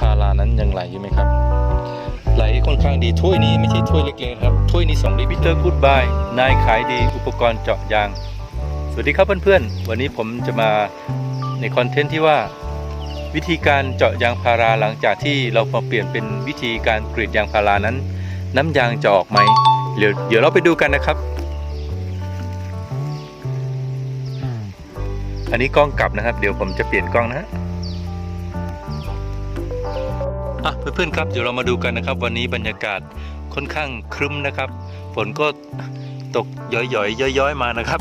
พารานั้นยังไหลอยู่ไหมครับ ไหลค่อนข้างดีถ้วยนี้ไม่ใช่ถ้วยเล็กๆครับถ้วยนี้2ลิตรพิเตอร์กูดบายนายขายดีอุปกรณ์เจาะยาง สวัสดีครับเพื่อนๆ วันนี้ผมจะมาในคอนเทนต์ที่ว่า วิธีการเจาะยางพาราหลังจากที่เรามาเปลี่ยนเป็นวิธีการกรีดยางพารานั้น น้ำยางจะออกไหมเดี๋ยวเดี๋ยวเราไปดูกันนะครับ อันนี้กล้องกลับนะครับ เดี๋ยวผมจะเปลี่ยนกล้องนะฮะ อะเพื่อนๆครับเดี๋ยวเรามาดูกันนะครับ วันนี้บรรยากาศค่อนข้างครึ้มนะครับ ฝนก็ตกย่อยๆย้อยๆมานะครับ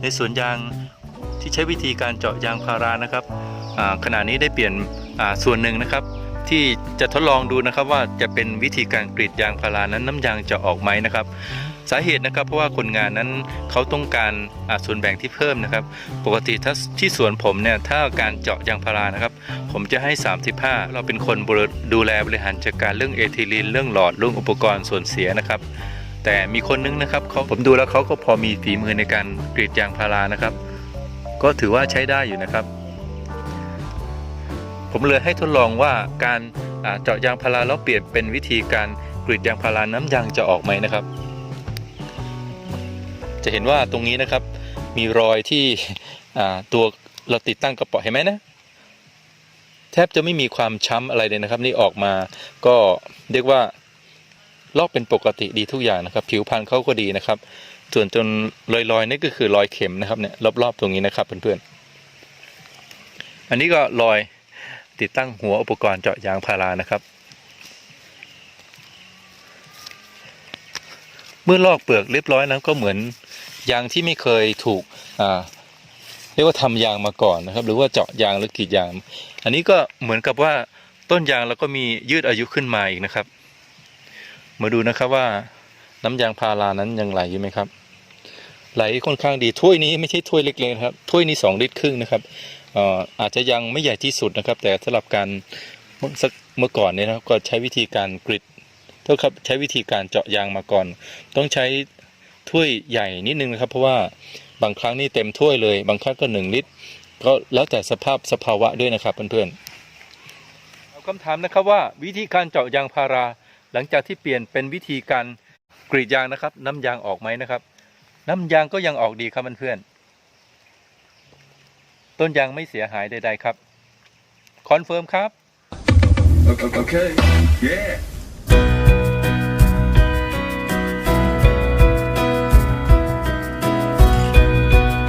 ในสวนยางที่ใช้วิธีการเจาะยางพารานะครับขณะนี้ได้เปลี่ยนส่วนหนึ่งนะครับ ที่จะทดลองดูนะครับว่าจะเป็นวิธีการกรีดยางพารานั้นน้ำยางจะออกไหมนะครับ สาเหตุนะครับเพราะว่าคนงานนั้นเขาต้องการอ่าส่วนแบ่งที่เพิ่มนะครับ ปกติถ้าที่สวนผมเนี่ยถ้าการเจาะยางพารานะครับ ผมจะให้ 35 เราเป็นคนดูแลบริหารจัดการเรื่องเอทิลีนเรื่องหลอดเรื่องอุปกรณ์ส่วนเสียนะครับแต่มีคนนึงนะครับเขาผมดูแล้วเขาก็พอมีฝีมือในการกรีดยางพารานะครับ ก็ถือว่าใช้ได้อยู่นะครับ ผมเลยให้ทดลองว่าการเจาะยางพาราแล้วเปลี่ยนเป็นวิธีการกรีดยางพาราน้ำยางจะออกไหมนะครับ จะเห็นว่าตรงนี้นะครับมีรอยที่ตัวเราติดตั้งกระป๋อเห็นไหมนะแทบจะไม่มีความช้ำอะไรเลยนะครับ นี่ออกมาก็เรียกว่าลอกเป็นปกติดีทุกอย่างนะครับ ผิวพรรณเขาก็ดีนะครับ ส่วนจนลอยๆนี่ก็คือรอยเข็มนะครับเนี่ยรอบๆตรงนี้นะครับเพื่อนๆอันนี้ก็รอย ติดตั้งหัวอุปกรณ์เจาะยางพารานะครับ เมื่อลอกเปลือกเรียบร้อยแล้วก็เหมือนยางที่ไม่เคยถูกเรียกว่าทำยางมาก่อนนะครับ หรือว่าเจาะยางหรือกรีดยาง อันนี้ก็เหมือนกับว่าต้นยางเราก็มียืดอายุขึ้นมาอีกนะครับ มาดูนะครับว่าน้ำยางพารานั้นยังไหลอยู่ไหมครับ ไหลค่อนข้างดีถ้วยนี้ไม่ใช่ถ้วยเล็กๆนะครับถ้วยนี้สองลิตรครึ่งนะครับอาจจะยังไม่ใหญ่ที่สุดนะครับ แต่สำหรับการเมื่อก่อนเนี่ยนะครับก็ใช้วิธีการกรีดเท่าครับใช้วิธีการเจาะยางมาก่อน ต้องใช้ถ้วยใหญ่นิดนึงนะครับ เพราะว่าบางครั้งนี่เต็มถ้วยเลย บางครั้งก็หนึ่งลิตร ก็แล้วแต่สภาพสภาวะด้วยนะครับเพื่อนๆเอาคำถามนะครับว่าวิธีการเจาะยางพารา หลังจากที่เปลี่ยนเป็นวิธีการกรีดยางนะครับ น้ำยางออกไหมนะครับ น้ำยางก็ยังออกดีครับเพื่อนๆต้นยางไม่เสียหายใดๆครับ คอนเฟิร์มครับ Okay. okay. Yeah.